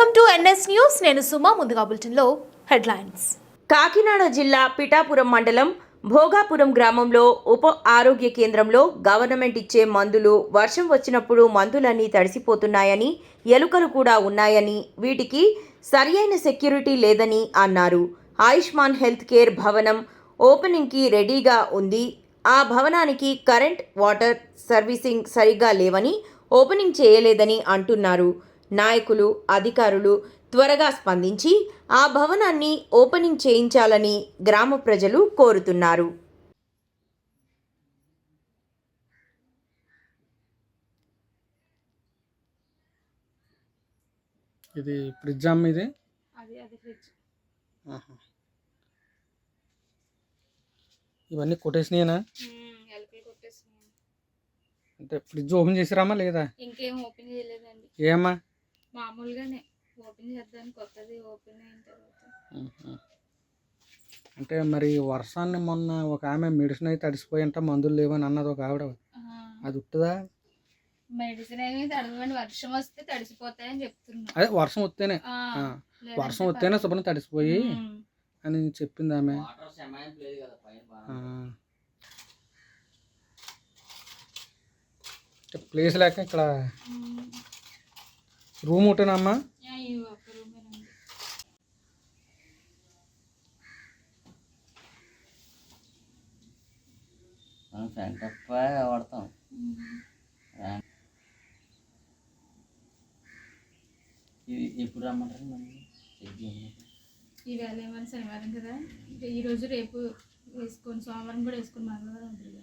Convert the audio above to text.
NS news. నేను సుమా ముందుగా బులెటిన్లో హెడ్లైన్స్. కాకినాడ జిల్లా పిఠాపురం మండలం భోగాపురం గ్రామంలో ఉప ఆరోగ్య కేంద్రంలో గవర్నమెంట్ ఇచ్చే మందులు వర్షం వచ్చినప్పుడు మందులన్నీ తడిసిపోతున్నాయని ఎలుకలు కూడా ఉన్నాయని వీటికి సరియైన సెక్యూరిటీ లేదని అన్నారు. ఆయుష్మాన్ హెల్త్ కేర్ భవనం ఓపెనింగ్కి రెడీగా ఉంది. ఆ భవనానికి కరెంట్ వాటర్ సర్వీసింగ్ సరిగ్గా లేవని ఓపెనింగ్ చేయలేదని అంటున్నారు. నాయకులు అధికారులు త్వరగా స్పందించి ఆ భవనాన్ని ఓపెనింగ్ చేయించాలని గ్రామ ప్రజలు కోరుతున్నారు. ఇది ఫ్రిడ్జ్ అమ్మ ఇది? అది అది ఫ్రిడ్జ్. ఇవన్నీ కొట్టేసినాయినా? అంటే ఫ్రిడ్జ్ ఓపెన్ చేసిరామా లేదా? ఇంకేం ఓపెన్ చేయలేదండి. ఏమా? మామూలుగానే. ఓపెన్ చేద్దాం కొత్తది ఓపెన్ అయిన తర్వాత. అంటే మరి వర్షాన్ని మొన్న ఒక ఆమె మెడిసిన్ అయితే తడిసిపోయింట మందులు లేవని అన్నది ఒక ఆవిడ. అది ఉట్టుదా మెడిసిన్ ఏమి తడవండి వర్షం వస్తే తడిసిపోతాయని చెప్తున్నా. అదే వర్షం వస్తేనే. వర్షం వస్తేనే శుభ్రం తడిసిపోయి. అని చెప్పింది ఆమె. ప్లేస్ లేక ఇక్కడ. రూమ్ రూమేనండి మనం ఫ్యాన్ తప్ప వాడతాం. ఎప్పుడు రమ్మంటారు. ఈవేళ ఏమైనా శనివారం కదా. ఈ రోజు రేపు వేసుకొని సోమవారం కూడా వేసుకొని మంగళవారం ఉంటుంది